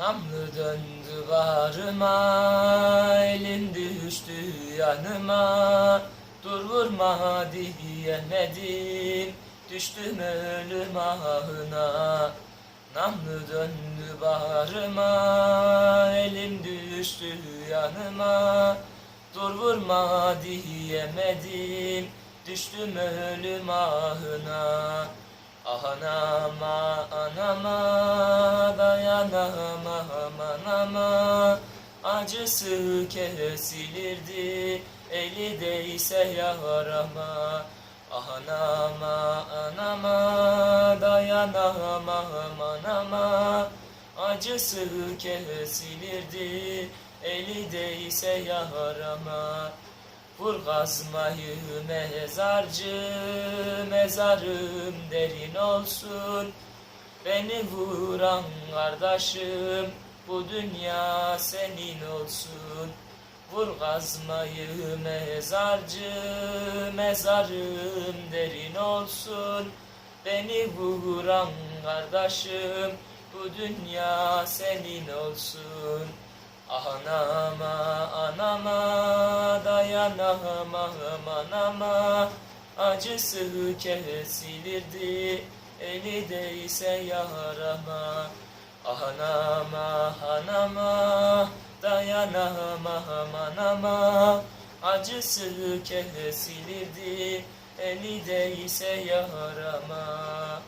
Namlı döndü bağrıma, elin düştü yanıma. Dur vurma diyemedim, düştüm ölüm ahına. Namlı döndü bağrıma, elim düştü yanıma. Dur vurma diyemedim, düştüm ölüm ahına. Ah anama, anama, dayanamam anama. Acısı kesilirdi, eli değse yarama. Ah anama, anama, dayanamam anama. Acısı kesilirdi, eli değse yarama. Vur kazmayı mezarcı, mezarım derin olsun. Beni vuran kardeşim, bu dünya senin olsun. Vur kazmayı mezarcı, mezarım derin olsun. Beni vuran kardeşim, bu dünya senin olsun. Ah anama, anama, dayanamam anama. Acısı kesilirdi, eli değse yarama. Ah anama, anama, dayanamam anama. Acısı kesilirdi, eli değse yarama.